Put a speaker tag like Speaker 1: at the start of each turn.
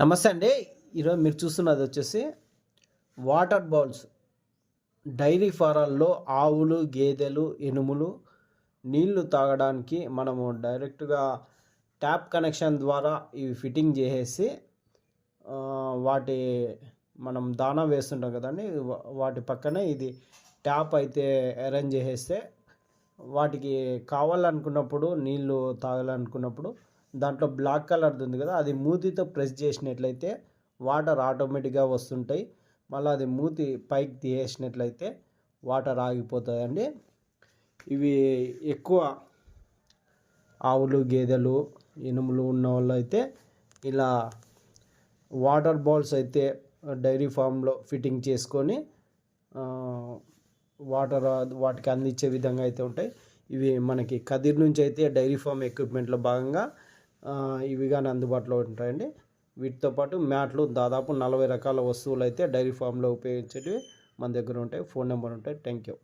Speaker 1: నమస్తే అండి. ఈరోజు మీరు చూస్తున్నది వచ్చేసి వాటర్ బౌల్స్. డైరీ ఫారాల్లో ఆవులు గేదెలు ఎనుములు నీళ్ళు తాగడానికి మనము డైరెక్ట్గా ట్యాప్ కనెక్షన్ ద్వారా ఇవి ఫిట్టింగ్ చేసేసి వాటి మనం దానా వేస్తుంటాం కదండి. వా- వాటి పక్కనే ఇది ట్యాప్ అయితే అరేంజ్ చేసేస్తే వాటికి కావాలనుకున్నప్పుడు నీళ్ళు తాగాలనుకున్నప్పుడు దాంట్లో బ్లాక్ కలర్ ఉంది కదా అది మూతితో ప్రెస్ చేసినట్లయితే వాటర్ ఆటోమేటిక్గా వస్తుంటాయి. మళ్ళీ అది మూతి పైకి తీసేసినట్లయితే వాటర్ ఆగిపోతాయండి. ఇవి ఎక్కువ ఆవులు గేదెలు ఇనుములు ఉన్న వాళ్ళు అయితే ఇలా వాటర్ బాల్స్ అయితే డైరీ ఫామ్లో ఫిట్టింగ్ చేసుకొని వాటర్ వాటికి అందించే విధంగా అయితే ఉంటాయి. ఇవి మనకి కదిర్ నుంచి అయితే డైరీ ఫామ్ ఎక్విప్మెంట్లో భాగంగా ఇవి కానీ అందుబాటులో ఉంటాయండి. వీటితో పాటు మ్యాట్లు దాదాపు నలభై రకాల వస్తువులు అయితే డైరీ ఫామ్లో ఉపయోగించేటివి మన దగ్గర ఉంటాయి. ఫోన్ నెంబర్ ఉంటాయి. Thank you